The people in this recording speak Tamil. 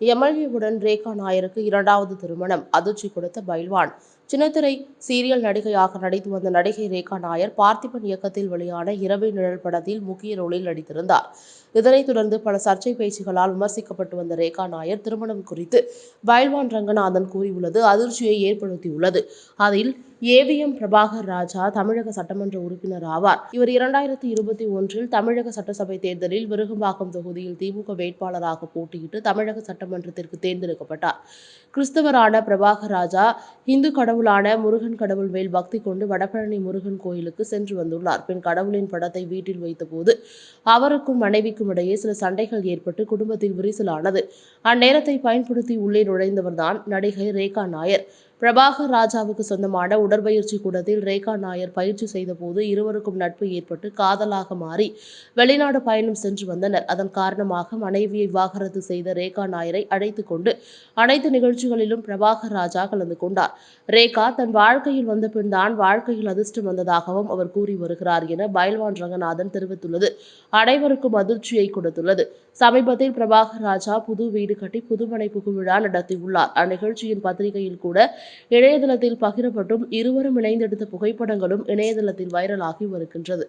எம்எல்ஏவுடன் ரேகா நாயருக்கு இரண்டாவது திருமணம். அதிர்ச்சி கொடுத்த பைல்வான். சின்னத்திரை சீரியல் நடிகையாக நடித்து வந்த நடிகை ரேகா நாயர் பார்த்திபன் இயக்கத்தில் வெளியான இரவை நிழல் படத்தில் முக்கிய ரோலில் நடித்திருந்தார். இதனைத் தொடர்ந்து பல சர்ச்சை பேச்சுகளால் விமர்சிக்கப்பட்டு வந்த ரேகா நாயர் திருமணம் குறித்து பைல்வான் ரங்கநாதன் கூறியுள்ளது அதிர்ச்சியை ஏற்படுத்தியுள்ளது. அதில் ஏவிஎம் பிரபாகர் ராஜா தமிழக சட்டமன்ற உறுப்பினர் ஆவார். இவர் இரண்டாயிரத்தி இருபத்தி ஒன்றில் தமிழக சட்டசபை தேர்தலில் விருகம்பாக்கம் தொகுதியில் திமுக வேட்பாளராக போட்டியிட்டு தமிழக சட்டமன்றத்திற்கு தேர்ந்தெடுக்கப்பட்டார். கிறிஸ்தவரான பிரபாகர் ராஜா இந்து கடவுளான முருகன் கடவுள் மேல் பக்தி கொண்டு வடபழனி முருகன் கோயிலுக்கு சென்று வந்துள்ளார். பின் கடவுளின் படத்தை வீட்டில் வைத்தபோது அவருக்கும் மனைவிக்கும் இடையே சில சண்டைகள் ஏற்பட்டு குடும்பத்தில் விரிசலானது. அந்நேரத்தை பயன்படுத்தி உள்ளே நுழைந்தவர்தான் நடிகை ரேகா நாயர். பிரபாகர் ராஜாவுக்கு சொந்தமான உடற்பயிற்சி கூடத்தில் ரேகா நாயர் பயிற்சி செய்தபோது இருவருக்கும் நட்பு ஏற்பட்டு காதலாக மாறி வெளிநாடு பயணம் சென்று வந்தனர். அதன் காரணமாக மனைவியை விவாகரத்து செய்த ரேகா நாயரை அழைத்து கொண்டு அனைத்து நிகழ்ச்சிகளிலும் பிரபாகர் ராஜா கலந்து கொண்டார். ரேகா தன் வாழ்க்கையில் வந்த பின் தான் வாழ்க்கையில் அதிர்ஷ்டம் வந்ததாகவும் அவர் கூறி வருகிறார் என பயல்வான் ரங்கநாதன் தெரிவித்துள்ளது. அனைவருக்கும் அதிர்ச்சியை கொடுத்துள்ளது. சமீபத்தில் பிரபாகர் ராஜா புது வீடு கட்டி புதுமனை புகுவிழா நடத்தியுள்ளார். அந்நிகழ்ச்சியின் பத்திரிகையில் கூட இணையதளத்தில் பகிரப்பட்டும் இருவரும் இணைந்தெடுத்த புகைப்படங்களும் இணையதளத்தில் வைரலாகி வருகின்றது.